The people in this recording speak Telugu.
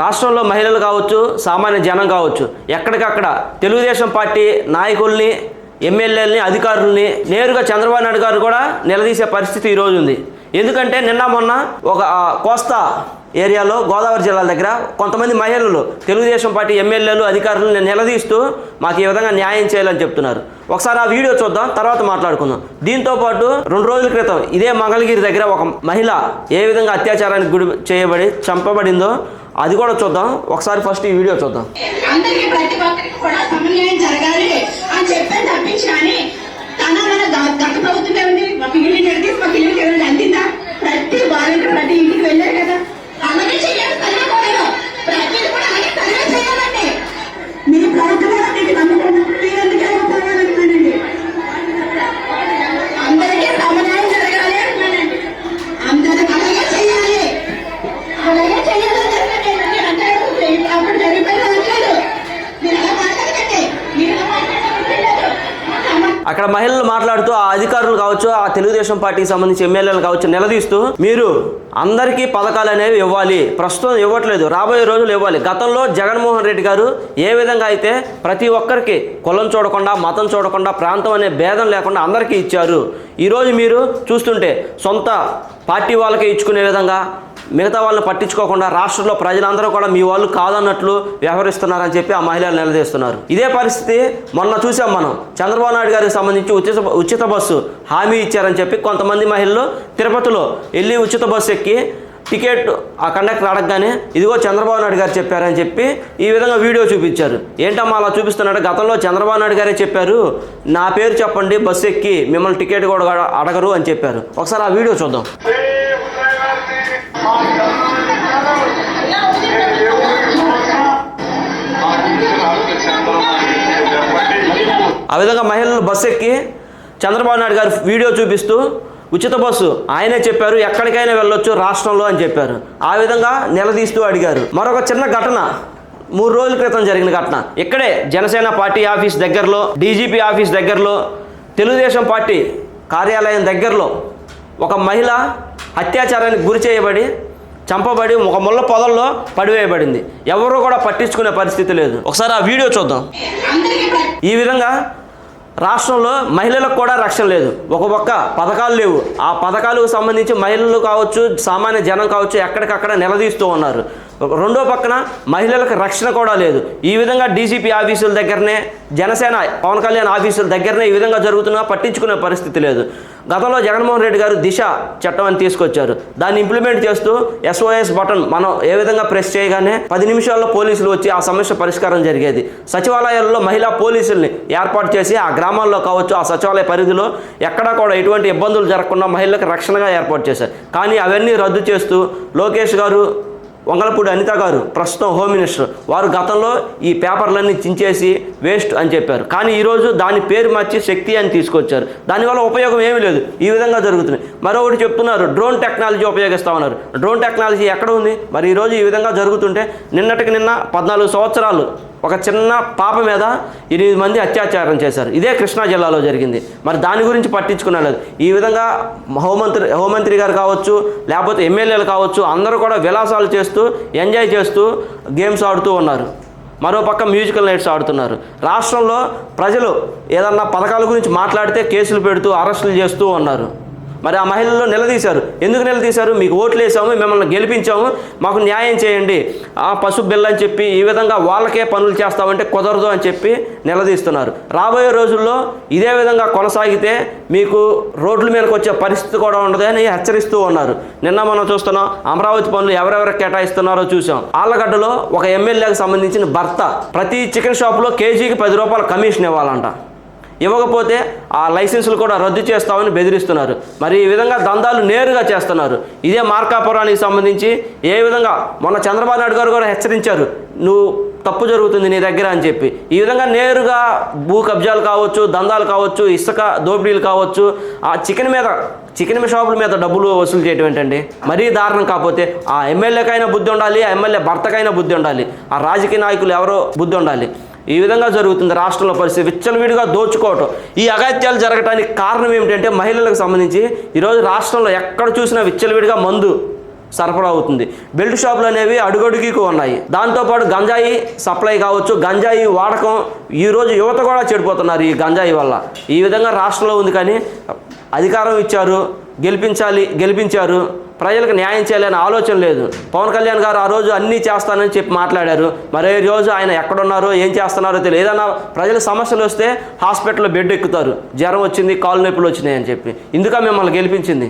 రాష్ట్రంలో మహిళలు కావచ్చు సామాన్య జనం కావచ్చు ఎక్కడికక్కడ తెలుగుదేశం పార్టీ నాయకుల్ని ఎమ్మెల్యేలని అధికారుల్ని నేరుగా చంద్రబాబు నాయుడు గారు కూడా నిలదీసే పరిస్థితి ఈరోజు ఉంది. ఎందుకంటే నిన్న మొన్న ఒక కోస్తా ఏరియాలో గోదావరి జిల్లాల దగ్గర కొంతమంది మహిళలు తెలుగుదేశం పార్టీ ఎమ్మెల్యేలు అధికారులను నిలదీస్తూ మాకు ఈ విధంగా న్యాయం చేయాలని చెప్తున్నారు. ఒకసారి ఆ వీడియో చూద్దాం తర్వాత మాట్లాడుకుందాం. దీంతో పాటు రెండు రోజుల క్రితం ఇదే మంగళగిరి దగ్గర ఒక మహిళ ఏ విధంగా అత్యాచారానికి గురి చేయబడి చంపబడిందో అది కూడా చూద్దాం. ఒకసారి ఫస్ట్ ఈ వీడియో చూద్దాం. అందరికీ ప్రతి ఒక్కరికి కూడా సమన్వయం జరగాలి అని చెప్పి తప్పించి కానీ తన మన గ- గత ప్రభుత్వమే ఉంది మాకు ఇల్లు నిలదీసి మాకు ఇల్లు ఎవరైనా అందిందా ప్రతి వాలంటీర్ ప్రతి ఇంటికి వెళ్ళారు కదా అలాగే చేయాలి సరిపోలేదు ప్రతిది కూడా అలాగే సర్వే చేయాలండి మీ ప్రభుత్వం మీకు నమ్మకం మీరు ఎందుకు వెళ్ళిపోవాలనుకున్నానండి అందరికీ సమన్వయం జరగాలి అంటున్నానండి అందరికి అలాగే చేయాలి అలాగే చేయాలని చెప్పండి నేను అంటే అప్పుడు జరిగిపోయిన అనట్లేదు మీరు అలా మాట్లాడకండి మీరు అలా మాట్లాడలేదు అక్కడ మహిళలు మాట్లాడుతూ ఆ అధికారులు కావచ్చు ఆ తెలుగుదేశం పార్టీకి సంబంధించి ఎమ్మెల్యేలు కావచ్చు నిలదీస్తూ మీరు అందరికీ పథకాలు అనేవి ఇవ్వాలి. ప్రస్తుతం ఇవ్వట్లేదు రాబోయే రోజులు ఇవ్వాలి. గతంలో జగన్మోహన్ రెడ్డి గారు ఏ విధంగా అయితే ప్రతి ఒక్కరికి కులం చూడకుండా మతం చూడకుండా ప్రాంతం అనే భేదం లేకుండా అందరికీ ఇచ్చారు. ఈరోజు మీరు చూస్తుంటే సొంత పార్టీ వాళ్ళకే ఇచ్చుకునే విధంగా మిగతా వాళ్ళని పట్టించుకోకుండా రాష్ట్రంలో ప్రజలందరూ కూడా మీ వాళ్ళు కాదన్నట్లు వ్యవహరిస్తున్నారని చెప్పి ఆ మహిళలు నిలదీస్తున్నారు. ఇదే పరిస్థితి మొన్న చూసాం మనం. చంద్రబాబు నాయుడు గారికి సంబంధించి ఉచిత ఉచిత బస్సు హామీ ఇచ్చారని చెప్పి కొంతమంది మహిళలు తిరుపతిలో వెళ్ళి ఉచిత బస్సు ఎక్కి టికెట్ ఆ కండక్టర్ అడగగానే ఇదిగో చంద్రబాబు నాయుడు గారు చెప్పారని చెప్పి ఈ విధంగా వీడియో చూపించారు. ఏంటమ్మా అలా చూపిస్తున్నాడు? గతంలో చంద్రబాబు నాయుడు గారే చెప్పారు నా పేరు చెప్పండి బస్సు ఎక్కి మిమ్మల్ని టికెట్ కూడా అడగరు అని చెప్పారు. ఒకసారి ఆ వీడియో చూద్దాం. ఆ విధంగా మహిళలు బస్సు ఎక్కి చంద్రబాబు నాయుడు గారు వీడియో చూపిస్తూ ఉచిత బస్సు ఆయనే చెప్పారు ఎక్కడికైనా వెళ్ళొచ్చు రాష్ట్రంలో అని చెప్పారు. ఆ విధంగా నిలదీస్తూ అడిగారు. మరొక చిన్న ఘటన. మూడు రోజుల క్రితం జరిగిన ఘటన. ఇక్కడే జనసేన పార్టీ ఆఫీస్ దగ్గరలో డీజీపీ ఆఫీస్ దగ్గరలో తెలుగుదేశం పార్టీ కార్యాలయం దగ్గరలో ఒక మహిళ అత్యాచారానికి గురి చేయబడి చంపబడి ఒక ముళ్ళ పొదల్లో పడివేయబడింది. ఎవరు కూడా పట్టించుకునే పరిస్థితి లేదు. ఒకసారి ఆ వీడియో చూద్దాం. ఈ విధంగా రాష్ట్రంలో మహిళలకు కూడా రక్షణ లేదు. ఒక పక్క పథకాలు లేవు. ఆ పథకాలకు సంబంధించి మహిళలు కావచ్చు సామాన్య జనం కావచ్చు ఎక్కడికక్కడ నిలదీస్తూ ఉన్నారు. రెండో పక్కన మహిళలకు రక్షణ కూడా లేదు. ఈ విధంగా డీజీపీ ఆఫీసుల దగ్గరనే జనసేన పవన్ కళ్యాణ్ ఆఫీసుల దగ్గరనే ఈ విధంగా జరుగుతున్నా పట్టించుకునే పరిస్థితి లేదు. గతంలో జగన్మోహన్ రెడ్డి గారు దిశ చట్టం అని తీసుకొచ్చారు. దాన్ని ఇంప్లిమెంట్ చేస్తూ ఎస్ఓఎస్ బటన్ మనం ఏ విధంగా ప్రెస్ చేయగానే పది నిమిషాల్లో పోలీసులు వచ్చి ఆ సమస్య పరిష్కారం జరిగేది. సచివాలయాల్లో మహిళా పోలీసుల్ని ఏర్పాటు చేసి ఆ గ్రామాల్లో కావచ్చు ఆ సచివాలయ పరిధిలో ఎక్కడా కూడా ఎటువంటి ఇబ్బందులు జరగకుండా మహిళలకు రక్షణగా ఏర్పాటు చేశారు. కానీ అవన్నీ రద్దు చేస్తూ లోకేష్ గారు వంగలపూడి అనిత గారు ప్రస్తుతం హోమ్ మినిస్టర్ వారు గతంలో ఈ పేపర్లన్నీ చించేసి వేస్ట్ అని చెప్పారు. కానీ ఈరోజు దాని పేరు మార్చి శక్తి అని తీసుకొచ్చారు. దానివల్ల ఉపయోగం ఏమీ లేదు. ఈ విధంగా జరుగుతుంది. మరొకటి చెప్తున్నారు డ్రోన్ టెక్నాలజీ ఉపయోగిస్తామన్నారు డ్రోన్ టెక్నాలజీ ఎక్కడ ఉంది? మరి ఈరోజు ఈ విధంగా జరుగుతుంటే నిన్నటికి నిన్న పద్నాలుగు సంవత్సరాలు ఒక చిన్న పాప మీద ఎనిమిది మంది అత్యాచారం చేశారు. ఇదే కృష్ణా జిల్లాలో జరిగింది. మరి దాని గురించి పట్టించుకునేలేదు ఈ విధంగా హోంమంత్రి హోంమంత్రి గారు కావచ్చు లేకపోతే ఎమ్మెల్యేలు కావచ్చు అందరూ కూడా విలాసాలు చేస్తూ ఎంజాయ్ చేస్తూ గేమ్స్ ఆడుతూ ఉన్నారు. మరోపక్క మ్యూజికల్ నైట్స్ ఆడుతున్నారు. రాష్ట్రంలో ప్రజలు ఏదన్నా పథకాల గురించి మాట్లాడితే కేసులు పెడుతూ అరెస్టులు చేస్తూ ఉన్నారు. మరి ఆ మహిళలు నిలదీశారు. ఎందుకు నిలదీశారు? మీకు ఓట్లు వేసాము మిమ్మల్ని గెలిపించాము మాకు న్యాయం చేయండి. ఆ పసుపు బిల్ల అని చెప్పి ఈ విధంగా వాళ్ళకే పనులు చేస్తామంటే కుదరదు అని చెప్పి నిలదీస్తున్నారు. రాబోయే రోజుల్లో ఇదే విధంగా కొనసాగితే మీకు రోడ్ల మీదకి వచ్చే పరిస్థితి కూడా ఉండదని హెచ్చరిస్తూ ఉన్నారు. నిన్న మనం చూస్తున్నాం అమరావతి పనులు ఎవరెవరు కేటాయిస్తున్నారో చూసాం. ఆళ్ళగడ్డలో ఒక ఎమ్మెల్యేకి సంబంధించిన భర్త ప్రతి చికెన్ షాప్లో కేజీకి పది రూపాయల కమిషన్ ఇవ్వాలంట. ఇవ్వకపోతే ఆ లైసెన్సులు కూడా రద్దు చేస్తామని బెదిరిస్తున్నారు. మరి ఈ విధంగా దందాలు నేరుగా చేస్తున్నారు. ఇదే మార్కాపురానికి సంబంధించి ఏ విధంగా మొన్న చంద్రబాబు నాయుడు గారు కూడా హెచ్చరించారు. నువ్వు తప్పు జరుగుతుంది నీ దగ్గర అని చెప్పి. ఈ విధంగా నేరుగా భూ కబ్జాలు కావచ్చు దందాలు కావచ్చు ఇసుక దోపిడీలు కావచ్చు ఆ చికెన్ మీద చికెన్ షాపుల మీద డబ్బులు వసూలు చేయటం ఏంటండి? మరీ దారుణం కాకపోతే ఆ ఎమ్మెల్యేకైనా బుద్ధి ఉండాలి ఆ ఎమ్మెల్యే భర్తకైనా బుద్ధి ఉండాలి ఆ రాజకీయ నాయకులు ఎవరో బుద్ధి ఉండాలి. ఈ విధంగా జరుగుతుంది. రాష్ట్రంలో పరిస్థితి విచ్చలవిడిగా దోచుకోవటం. ఈ అగత్యాలు జరగడానికి కారణం ఏమిటంటే మహిళలకు సంబంధించి ఈరోజు రాష్ట్రంలో ఎక్కడ చూసినా విచ్చలవిడిగా మందు సరఫరా అవుతుంది. బెల్ట్ షాపులు అనేవి అడుగడుగుకు ఉన్నాయి. దాంతోపాటు గంజాయి సప్లై కావచ్చు గంజాయి వాడకం ఈరోజు యువత కూడా చెడిపోతున్నారు ఈ గంజాయి వల్ల. ఈ విధంగా రాష్ట్రంలో ఉంది కానీ అధికారం ఇచ్చారు గెలిపించాలి గెలిపించారు. ప్రజలకు న్యాయం చేయాలనే ఆలోచన లేదు. పవన్ కళ్యాణ్ గారు ఆ రోజు అన్నీ చేస్తానని చెప్పి మాట్లాడారు. మరే రోజు ఆయన ఎక్కడున్నారో ఏం చేస్తున్నారో తెలియదు. ఏదైనా ప్రజల సమస్యలు వస్తే హాస్పిటల్లో బెడ్ ఎక్కుతారు. జ్వరం వచ్చింది కాలు నొప్పులు వచ్చినాయని చెప్పి. ఇందుక మిమ్మల్ని గెలిపించింది.